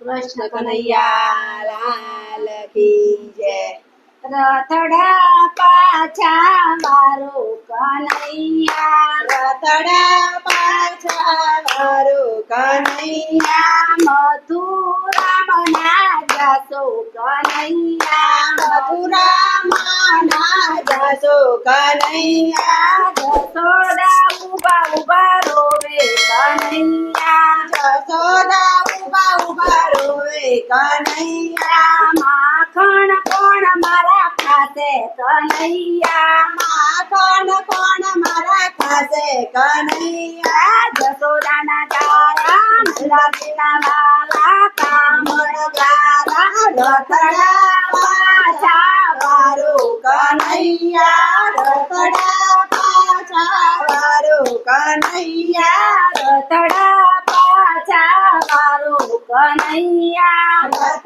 કૃષ્ણ કનૈયા લાલ કી જય. રથડા પાછા મારો કનૈયા. રથડા પાછા મારો કનૈયા. મથુરામના જાસો કનૈયા. મથુરામના જાસો કનૈયા. જસોદા ઊભા ઊભા રોવે કનૈયા. જસોદા કનૈયા માખણ કોણ મારા ખાતે કનૈયા માખણ કોણ મારા ખાસે કનૈયા જશોદાના જાયા નંદાજીના લાલા કામણ ગારા રતડા પાછા વારો કનૈયા રતડા પાછા વારો કનૈયા રતડા પાછા મારો કનૈયા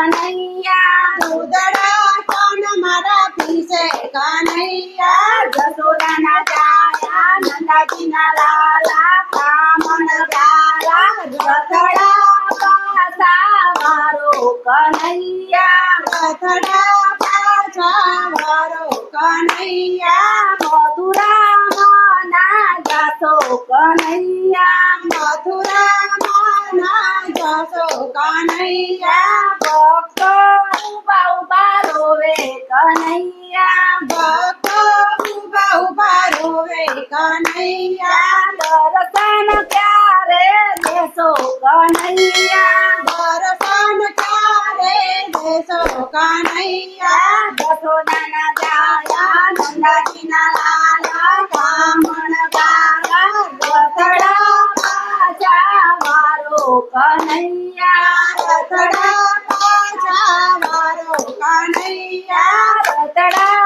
कन्हैया कौन मारा पीछे कन्हैया जसोदा न जाया नंदा जी न लाला कामन प्यारा रथड़ा पासा मारो कन्हैया। रथड़ा पासा मारो कन्हैया। मधुरा माना जसो कन्हैया। मधुरा कन्हैया। सोवे कन्हैया दर्शन प्यारे दे प्यारे दे सो कन्हैया दसोदन जाया, नंदा जी ना लाला ब्राह्मण गाया पाचा मारो कन्हैया रतड़ा पाचा मारो कन्हैया रतड़ा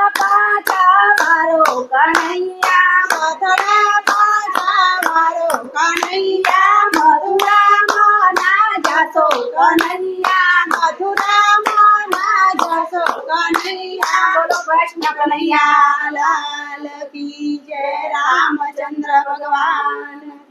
કનૈયા મથુરામાં ના જશો કનૈયા બોલો કૃષ્ણ કનૈયા લાલ ભગવાન.